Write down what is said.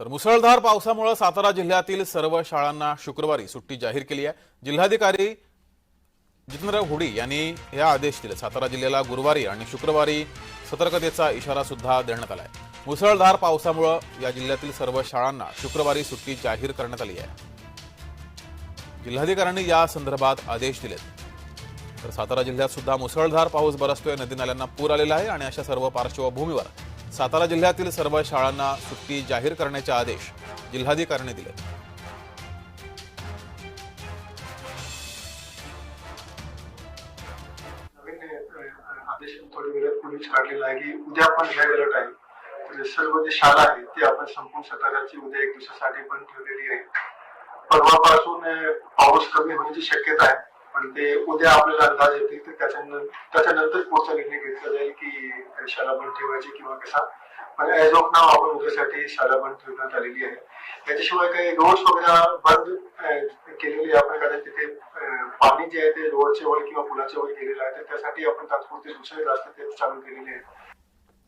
तर मुसळधार पावसामुळे सातारा जिल्ह्यातील सर्व शाळांना शुक्रवारी सुट्टी जाहीर केली आहे. जिल्हाधिकारी जितेंद्र हुडी यांनी हे आदेश दिले. सातारा जिल्ह्याला गुरुवारी आणि शुक्रवारी सतर्कतेचा इशारा सुद्धा देण्यात आलाय. मुसळधार पावसामुळे या जिल्ह्यातील सर्व शाळांना शुक्रवारी सुट्टी जाहीर करण्यात आली आहे. जिल्हाधिकाऱ्यांनी या संदर्भात आदेश दिलेत. तर सातारा जिल्ह्यात सुद्धा मुसळधार पाऊस बरसतोय. नदी नाल्यांना पूर आलेला आहे आणि अशा सर्व पार्श्वभूमीवर सातारा जिल्ह्यातील सर्व शाळांना सुट्टी जाहीर करण्याचे आदेश जिल्हाधिकाऱ्यांनी दिले. नवीन आदेश थोडी काढलेला आहे की उद्या पण हाय अलर्ट आहे तर सर्व जे शाळा आहे ते आपण संपूर्ण सतराची उद्या एक दिवसासाठी पण ठेवलेली आहे परवापासून पाऊस कमी होण्याची शक्यता आहे. आणि ते उद्या आपल्याला अंदाज येतील तर त्याच्यानंतर त्याच्यानंतर पुढचा निर्णय घेतला जाईल की शाळा बंद ठेवायची किंवा कसा. पण ऍज ऑफ नाव आपण उद्यासाठी शाळा बंद ठेवण्यात आलेली आहे. त्याच्याशिवाय काही रोड्स वगैरे बंद केलेले आपण कदाचित तिथे पाणी जे आहे ते रोडच्या वर किंवा पुलाच्या वर गेलेलं आहे तर त्यासाठी आपण तात्पुरते दुसरे रास्ते ते चालू केलेले आहेत.